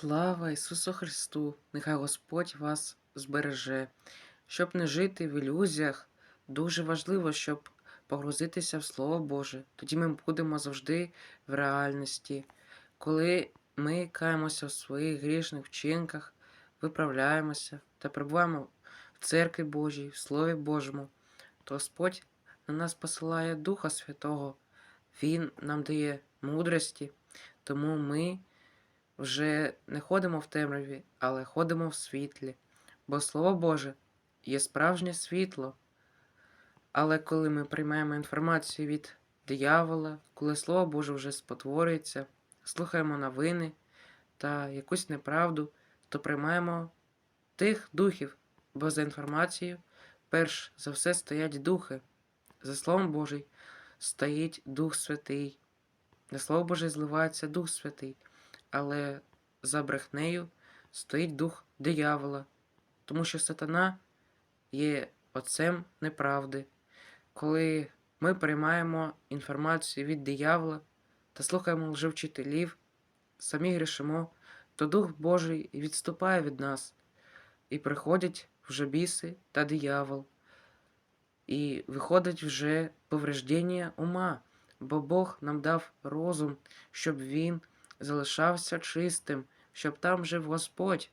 Слава Ісусу Христу! Нехай Господь вас збереже. Щоб не жити в ілюзіях, дуже важливо, щоб погрузитися в Слово Боже. Тоді ми будемо завжди в реальності. Коли ми каємося в своїх грішних вчинках, виправляємося та перебуваємо в церкві Божій, в Слові Божому, то Господь на нас посилає Духа Святого. Він нам дає мудрості, тому ми вже не ходимо в темряві, але ходимо в світлі, бо Слово Боже є справжнє світло. Але коли ми приймаємо інформацію від диявола, коли Слово Боже вже спотворюється, слухаємо новини та якусь неправду, то приймаємо тих духів, бо за інформацією перш за все стоять духи. За Словом Божий стоїть Дух Святий. На Слово Боже зливається Дух Святий, але за брехнею стоїть дух диявола, тому що сатана є отцем неправди. Коли ми приймаємо інформацію від диявола та слухаємо лжевчителів, самі грішимо, то Дух Божий відступає від нас, і приходять вже біси та диявол. І виходить вже повреждення ума, бо Бог нам дав розум, щоб він залишався чистим, щоб там жив Господь.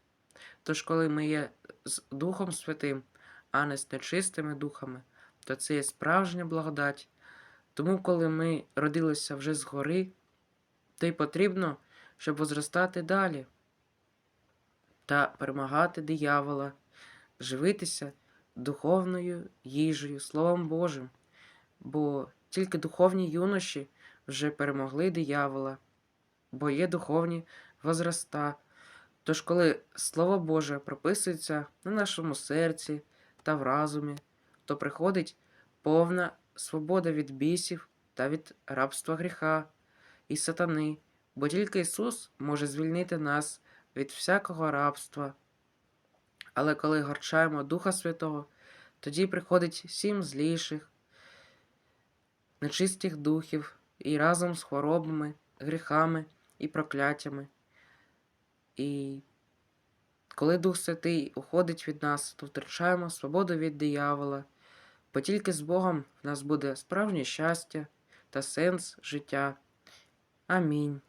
Тож, коли ми є з Духом Святим, а не з нечистими духами, то це є справжня благодать. Тому, коли ми родилися вже згори, то й потрібно, щоб возростати далі та перемагати диявола, живитися духовною їжею, Словом Божим, бо тільки духовні юноші вже перемогли диявола, бо є духовні возраста. Тож, коли Слово Боже прописується на нашому серці та в разумі, то приходить повна свобода від бісів та від рабства гріха і сатани, бо тільки Ісус може звільнити нас від всякого рабства. Але коли горчаємо Духа Святого, тоді приходить сім зліших, нечистих духів і разом з хворобами, гріхами і прокляттями. І коли Дух Святий уходить від нас, то втрачаємо свободу від диявола, бо тільки з Богом в нас буде справжнє щастя та сенс життя. Амінь.